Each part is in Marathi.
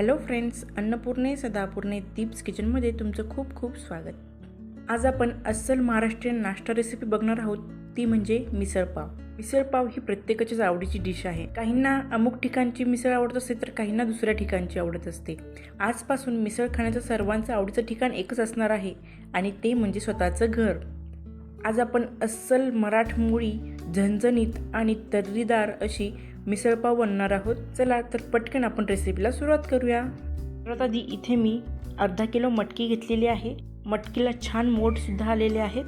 हॅलो फ्रेंड्स अन्नपूर्णे सदापूर्णे दीप्स किचनमध्ये तुमचं खूप खूप स्वागत. आज आपण अस्सल महाराष्ट्रीयन नाश्ता रेसिपी बघणार आहोत ती म्हणजे मिसळपाव मिसळपाव ही प्रत्येकाच्याच आवडीची डिश आहे. काहींना अमुक ठिकाणची मिसळ आवडत असते तर काहींना दुसऱ्या ठिकाणची आवडत असते. आजपासून मिसळ खाण्याचं सर्वांचं आवडीचं ठिकाण एकच असणार आहे आणि ते म्हणजे स्वतःचं घर. आज आपण अस्सल मराठमोळी झणझणीत आणि तर्रीदार अशी मिसळपाव बनणार आहोत. चला तर पटकन आपण रेसिपीला सुरुवात करूया. सर्वात आधी इथे मी अर्धा किलो मटकी घेतलेली आहे. मटकीला छान मोडसुद्धा आलेले आहेत.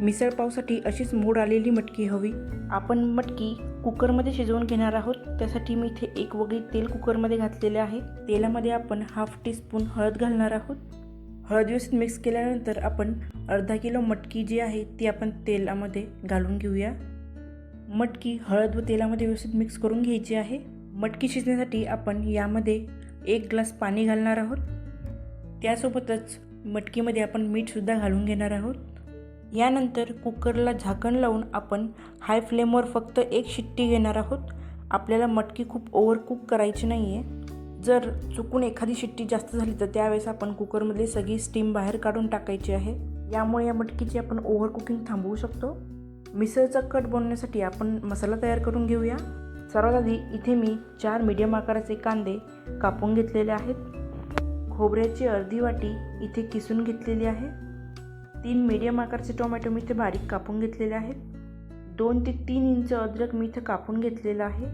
मिसळपावसाठी अशीच मोड आलेली मटकी हवी. आपण मटकी कुकरमध्ये शिजवून घेणार आहोत. त्यासाठी मी इथे एक वगळी तेल कुकरमध्ये घातलेले आहे. तेलामध्ये आपण हाफ टी स्पून हळद घालणार आहोत. हळद व्यवस्थित मिक्स केल्यानंतर आपण अर्धा किलो मटकी जी आहे ती आपण तेलामध्ये घालून घेऊया. मटकी हळद व तेलामध्ये व्यवस्थित मिक्स करून घ्यायची आहे. मटकी शिजण्यासाठी आपण यामध्ये एक ग्लास पाणी घालणार आहोत. त्यासोबतच मटकीमध्ये आपण मीठसुद्धा घालून घेणार आहोत. यानंतर कुकरला झाकण लावून आपण हाय फ्लेमवर फक्त एक शिट्टी घेणार आहोत. आपल्याला मटकी खूप ओव्हर कुक करायची नाही आहे जर चुकून एखादी शिट्टी जास्त झाली तर त्यावेळेस आपण कुकरमधली सगळी स्टीम बाहेर काढून टाकायची आहे. यामुळे या मटकीची आपण ओव्हर कुकिंग थांबवू शकतो. मिसळचा कट बनवण्यासाठी आपण मसाला तयार करून घेऊया. सर्वात आधी इथे मी चार मीडियम आकाराचे कांदे कापून घेतलेले आहेत. खोबऱ्याची अर्धी वाटी इथे किसून घेतलेली आहे. तीन मीडियम आकाराचे टोमॅटो मी इथे बारीक कापून घेतलेले आहेत. दोन ते तीन इंच अद्रक मी इथे कापून घेतलेलं आहे.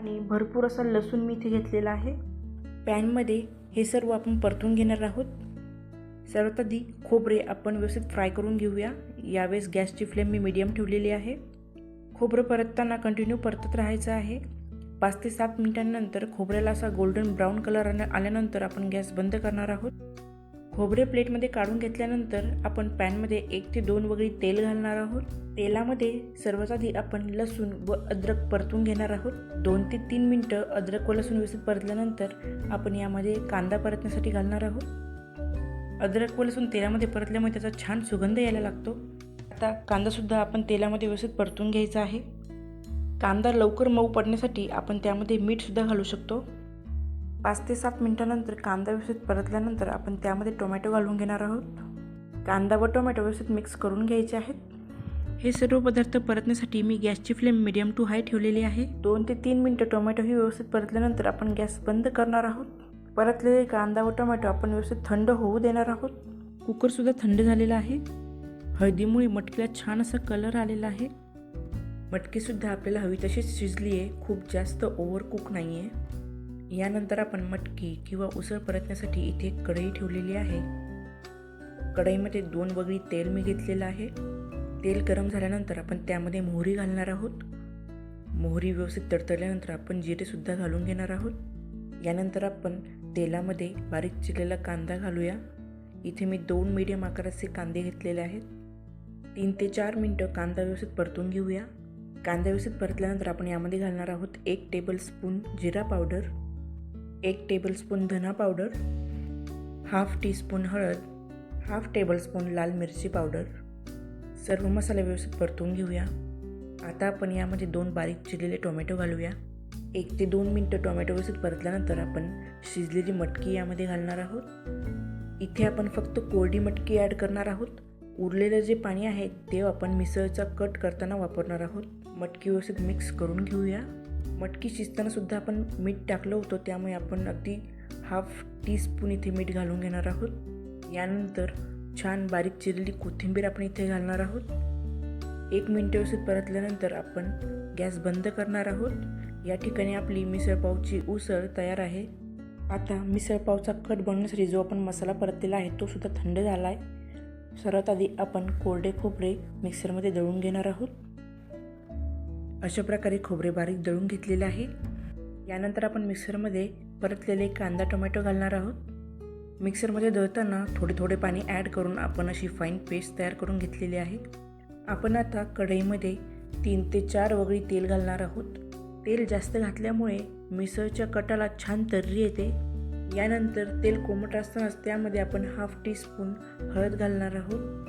आणि भरपूर असा लसूण मी इथे घेतलेला आहे. पॅनमध्ये हे सर्व आपण परतून घेणार आहोत. सर्वात आधी खोबरे आपण व्यवस्थित फ्राय करून घेऊया. यावेळेस गॅसची फ्लेम मी मीडियम ठेवलेली आहे. खोबरं परतताना कंटिन्यू परतत राहायचं आहे. पाच ते सात मिनिटांनंतर खोबऱ्याला असा गोल्डन ब्राऊन कलर आल्यानंतर आपण गॅस बंद करणार आहोत. खोबरे प्लेटमध्ये काढून घेतल्यानंतर आपण पॅनमध्ये एक ते दोन वगळी तेल घालणार आहोत. तेलामध्ये सर्वात आधी आपण लसूण व अद्रक परतून घेणार आहोत. दोन ते तीन मिनटं अद्रक व लसूण व्यवस्थित परतल्यानंतर आपण यामध्ये कांदा परतण्यासाठी घालणार आहोत. अद्रक व लसूण तेलामध्ये परतल्यामुळे त्याचा छान सुगंध यायला लागतो. आता कांदासुद्धा आपण तेलामध्ये व्यवस्थित परतून घ्यायचा आहे. कांदा लवकर मऊ पडण्यासाठी आपण त्यामध्ये मीठसुद्धा घालू शकतो. पाच ते सात मिनटानंतर कांदा व्यवस्थित परतल्यानंतर आपण त्यामध्ये टोमॅटो घालून घेणार आहोत. कांदा व टोमॅटो व्यवस्थित मिक्स करून घ्यायचे आहेत. हे सर्व पदार्थ परतण्यासाठी मी गॅसची फ्लेम मिडियम टू हाय ठेवलेली आहे. दोन ते तीन मिनटं टोमॅटो ही व्यवस्थित परतल्यानंतर आपण गॅस बंद करणार आहोत. परतलेले कांदा व टोमॅटो आपण व्यवस्थित थंड होऊ देणार आहोत. कुकरसुद्धा थंड झालेला आहे. हळदीमुळे मटकीला छान असा कलर आलेला आहे. मटकीसुद्धा आपल्याला हवी तशीच शिजली आहे. खूप जास्त ओव्हर कुक नाही आहे यानंतर आपण मटकी किंवा उसळ परतण्यासाठी इथे एक कढई ठेवलेली आहे. कढईमध्ये दोन वगळी तेल मी घेतलेलं आहे. तेल गरम झाल्यानंतर आपण त्यामध्ये मोहरी घालणार आहोत. मोहरी व्यवस्थित तडतडल्यानंतर आपण जिरेसुद्धा घालून घेणार आहोत. यानंतर आपण तेलामध्ये बारीक चिरलेला कांदा घालूया. इथे मी दोन मीडियम आकाराचे कांदे घेतलेले आहेत. तीन ते चार मिनटं कांदा व्यवस्थित परतून घेऊया. कांदा व्यवस्थित परतल्यानंतर आपण यामध्ये घालणार आहोत एक टेबलस्पून जिरा पावडर एक टेबलस्पून धना पावडर हाफ टीस्पून हळद हाफ टेबलस्पून लाल मिरची पावडर सर्व मसाले व्यवस्थित परतून घेऊया. आता आपण यामध्ये दोन बारीक चिरलेले टोमॅटो घालूया. एक ते दोन मिनटं टोमॅटो व्यवस्थित परतल्यानंतर आपण शिजलेली मटकी यामध्ये घालणार आहोत. इथे आपण फक्त कोरडी मटकी ॲड करणार आहोत. उरलेलं जे पाणी आहे ते आपण मिसळचा कट करताना वापरणार आहोत. मटकी व्यवस्थित मिक्स करून घेऊया. मटकी शिजतानासुद्धा आपण मीठ टाकलं होतं त्यामुळे आपण अगदी हाफ टीस्पून इथे मीठ घालून घेणार आहोत. यानंतर छान बारीक चिरलेली कोथिंबीर आपण इथे घालणार आहोत. एक मिनटं व्यवस्थित परतल्यानंतर आपण गॅस बंद करणार आहोत. या ठिकाणी आपली मिसळपावची उसळ तयार आहे. आता मिसळपावचा कट बनवण्यासाठी जो आपण मसाला परतलेला आहे तो सुद्धा थंड झाला आहे सर्वात आधी आपण कोरडे खोबरे मिक्सरमध्ये दळून घेणार आहोत. अशा प्रकारे खोबरे बारीक दळून घेतलेले आहे. यानंतर आपण मिक्सरमध्ये परतलेले कांदा टोमॅटो घालणार आहोत. मिक्सरमध्ये दळताना थोडे थोडे पाणी ॲड करून आपण अशी फाईन पेस्ट तयार करून घेतलेली आहे. आपण आता कढईमध्ये तीन ते चार वगळी तेल घालणार आहोत. तेल जास्त घातल्यामुळे मिसळच्या कटाला छान तर्री येते. यानंतर तेल कोमट असतानाच त्यामध्ये आपण हाफ टी स्पून हळद घालणार आहोत.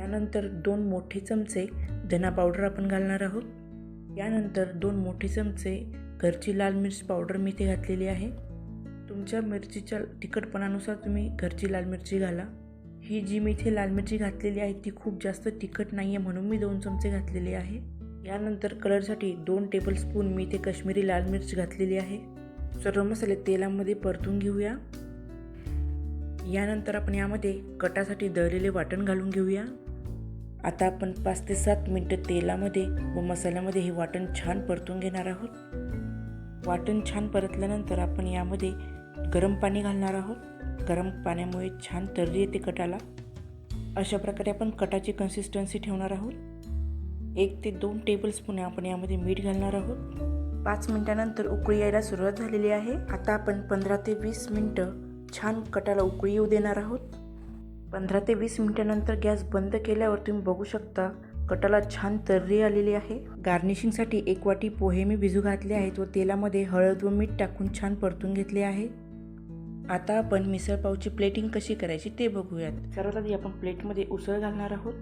यानंतर दोन मोठे चमचे धना पावडर आपण घालणार आहोत. यानंतर दोन मोठे चमचे घरची लाल मिरची पावडर मी इथे घातलेली आहे. तुमच्या मिरचीच्या तिखटपणानुसार तुम्ही घरची लाल मिरची घाला. ही जी मी इथे लाल मिरची घातलेली आहे ती खूप जास्त तिखट नाही आहे म्हणून मी दोन चमचे घातलेले आहे. यानंतर कलरसाठी दोन टेबलस्पून मी इथे कश्मीरी लाल मिरची घातलेली आहे. सर्व मसाले तेलामध्ये परतून घेऊया. यानंतर आपण यामध्ये कटासाठी दळलेले वाटण घालून घेऊया. आता आपण पाच ते सात मिनटं तेलामध्ये व मसाल्यामध्ये हे वाटण छान परतून घेणार आहोत. वाटण छान परतल्यानंतर आपण यामध्ये गरम पाणी घालणार आहोत. गरम पाण्यामुळे छान तर्री येते कटाला. अशा प्रकारे आपण कटाची कन्सिस्टन्सी ठेवणार आहोत. एक ते दोन टेबलस्पून आपण यामध्ये मीठ घालणार आहोत. पाच मिनटानंतर उकळी यायला सुरुवात झालेली आहे. आता आपण पंधरा ते वीस मिनटं छान कटाला उकळी येऊ देणार आहोत. पंधरा ते वीस मिनटानंतर गॅस बंद केल्यावर तुम्ही बघू शकता कटाला छान तर्री आलेली आहे. गार्निशिंगसाठी एक वाटी पोहे मी भिजू घातले आहेत व तेलामध्ये हळद व मीठ टाकून छान परतून घेतले आहे. आता आपण मिसळपावची प्लेटिंग कशी करायची ते बघूयात. सर्वात आधी आपण प्लेटमध्ये उसळ घालणार आहोत.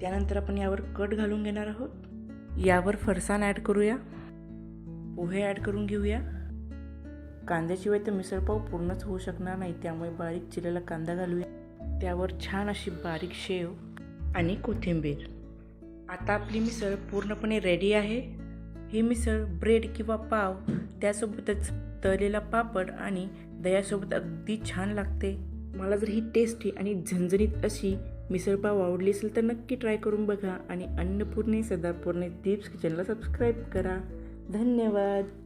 त्यानंतर आपण यावर कट घालून घेणार आहोत. यावर फरसाण ॲड करूया. पोहे ॲड करून घेऊया. कांद्याशिवाय तर मिसळपाव पूर्णच होऊ शकणार नाही त्यामुळे बारीक चिरलेला कांदा घालूया. त्यावर छान अशी बारीक शेव आणि कोथिंबीर. आता आपली मिसळ पूर्णपणे रेडी आहे. ही मिसळ ब्रेड किंवा पाव त्यासोबतच तळलेला पापड आणि दह्यासोबत अगदी छान लागते. मला जर ही टेस्टी आणि झणझणीत अशी मिसळपाव आवडली असेल तर नक्की ट्राय करून बघा. आणि अन्नपूर्णे सदापूर्णे दीप्स किचनला सबस्क्राईब करा. धन्यवाद.